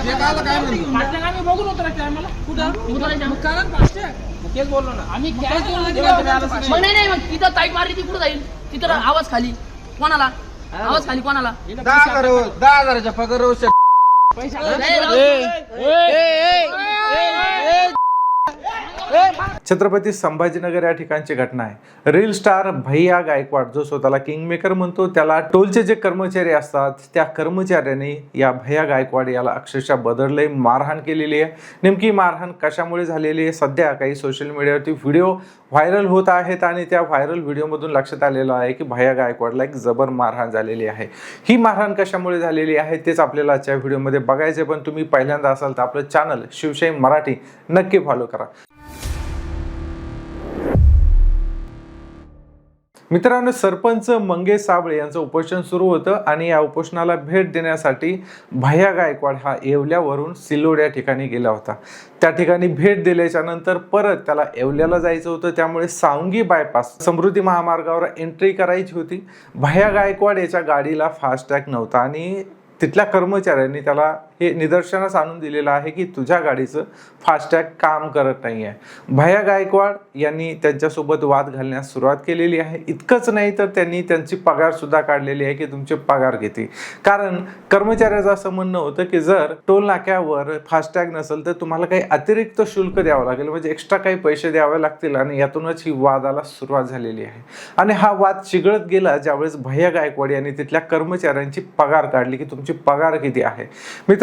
आम्ही बघून उतरायचं आहे कुठं उतरायचं. तेच बोललो ना आम्ही काय मग नाही. नाही मग तिथं ताईट मारली ती कुठं जाईल तिथं आवाज खाली कोणाला आवाज खाली कोणाला दहा हजार हो, दहा हजाराच्या पगार हो. पैसे. छत्रपती संभाजीनगर या ठिकाणची घटना आहे. रील स्टार भैया गायकवाड जो स्वतःला किंगमेकर म्हणतो त्याला टोलचे जे कर्मचारी असतात त्या कर्मचाऱ्यांनी या भैया गायकवाड याला अक्षरशः बदलले मारहाण केलेली आहे. नेमकी मारहाण कशामुळे झालेली आहे? सध्या काही सोशल मीडियावरती व्हिडिओ व्हायरल होत आहेत आणि त्या व्हायरल व्हिडिओमधून लक्षात आलेलं आहे की भैया गायकवाडला एक जबर मारहाण झालेली आहे. ही मारहाण कशामुळे झालेली आहे? तेच आपल्याला आजच्या व्हिडिओमध्ये बघायचे पण तुम्ही पहिल्यांदा असाल तर आपलं चॅनल शिवशाही मराठी नक्की फॉलो करा. मित्रांनो सरपंच मंगेश साबळे यांचं उपोषण सुरू होतं आणि या उपोषणाला भेट देण्यासाठी भैया गायकवाड हा येवल्यावरून सिल्लोड या ठिकाणी गेला होता. त्या ठिकाणी भेट दिल्याच्या नंतर परत त्याला येवल्याला जायचं होतं. त्यामुळे सावंगी बायपास समृद्धी महामार्गावर एंट्री करायची होती. भैया गायकवाड याच्या गाडीला फास्टॅग नव्हता आणि तिथल्या कर्मचाऱ्यांनी त्याला हे निदर्शनास आणून दिलेलं आहे की तुझ्या गाडीचं फास्टॅग काम करत नाही आहे भया गायकवाड यांनी त्यांच्यासोबत वाद घालण्यास सुरुवात केलेली आहे. इतकंच नाही तर त्यांनी त्यांची पगार सुद्धा काढलेली आहे की तुमचे पगार घेते कारण कर्मचाऱ्याचं असं म्हणणं होतं की जर टोल नाक्यावर फास्टॅग नसेल तर तुम्हाला काही अतिरिक्त शुल्क द्यावं लागेल. म्हणजे एक्स्ट्रा काही पैसे द्यावे लागतील आणि यातूनच ही वादाला सुरुवात झालेली आहे. आणि हा वाद चिघळत गेला ज्यावेळेस भैया गायकवाड यांनी तिथल्या कर्मचाऱ्यांची पगार काढली की तुमची पगार किती आहे.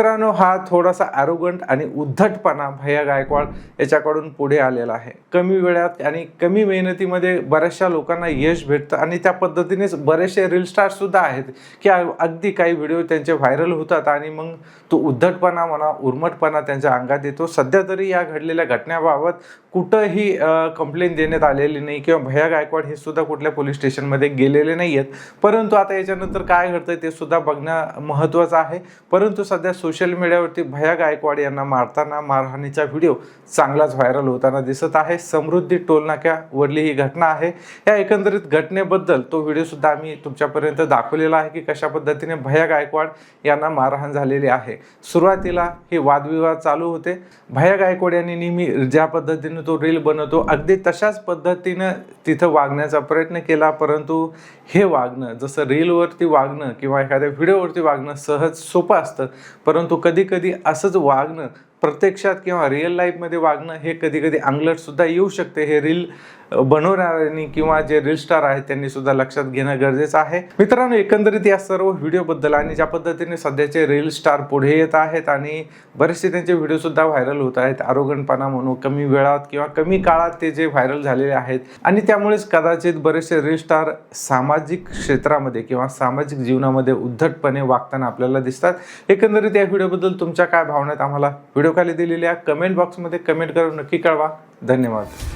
मित्रांनो हा थोडासा ॲरोगंट आणि उद्धटपणा भैया गायकवाड याच्याकडून पुढे आलेला आहे. कमी वेळात आणि कमी मेहनतीमध्ये बऱ्याचशा लोकांना यश भेटतं आणि त्या पद्धतीनेच बरेचसे रील स्टारसुद्धा आहेत की अगदी काही व्हिडिओ त्यांचे व्हायरल होतात आणि मग तो उद्धटपणा म्हणा उर्मटपणा त्यांच्या अंगात येतो. सध्या तरी या घडलेल्या घटनेबाबत कुठंही कंप्लेंट देण्यात आलेली नाही किंवा भैया गायकवाड हे सुद्धा कुठल्या पोलीस स्टेशनमध्ये गेलेले नाही आहेत परंतु आता याच्यानंतर काय घडतं ते सुद्धा बघणं महत्त्वाचं आहे. परंतु सध्या सोशल सोशल मीडियावरती भया गायकवाड यांना मारताना मारहाणीचा व्हिडिओ चांगलाच व्हायरल होताना दिसत आहे. समृद्धी टोलनाक्यावरली ही घटना आहे. या एकंदरीत घटनेबद्दल तो व्हिडिओ सुद्धा आम्ही तुमच्यापर्यंत दाखवलेला आहे की कशा पद्धतीने भया गायकवाड यांना मारहाण झालेली आहे. सुरुवातीला हे वादविवाद चालू होते. भया गायकवाड यांनी नेहमी ज्या पद्धतीने तो रील बनवतो अगदी तशाच पद्धतीनं तिथं वागण्याचा प्रयत्न केला परंतु हे वागणं जसं रीलवरती वागणं किंवा एखाद्या व्हिडिओवरती वागणं सहज सोपं असतं परंतु कधी कधी असंच वागणं प्रत्यक्षात किंवा रिअल लाईफमध्ये वागणं हे कधी कधी अंगलटसुद्धा येऊ शकते. हे रील बनवणाऱ्यांनी किंवा जे रील स्टार आहेत त्यांनी सुद्धा लक्षात घेणं गरजेचं आहे. मित्रांनो एकंदरीत या सर्व व्हिडिओबद्दल आणि ज्या पद्धतीने सध्याचे रील स्टार पुढे येत आहेत आणि बरेचसे त्यांचे व्हिडिओसुद्धा व्हायरल होत आहेत आरोगणपणा म्हणू कमी वेळात किंवा कमी काळात ते जे व्हायरल झालेले आहेत. आणि त्यामुळेच कदाचित बरेचसे रील स्टार सामाजिक क्षेत्रामध्ये किंवा सामाजिक जीवनामध्ये उद्धटपणे वागताना आपल्याला दिसतात. एकंदरीत या व्हिडिओबद्दल तुमच्या काय भावना आहेत? आम्हाला व्हिडिओ खाली दिलेल्या कमेंट बॉक्समध्ये कमेंट करून नक्की कळवा. धन्यवाद.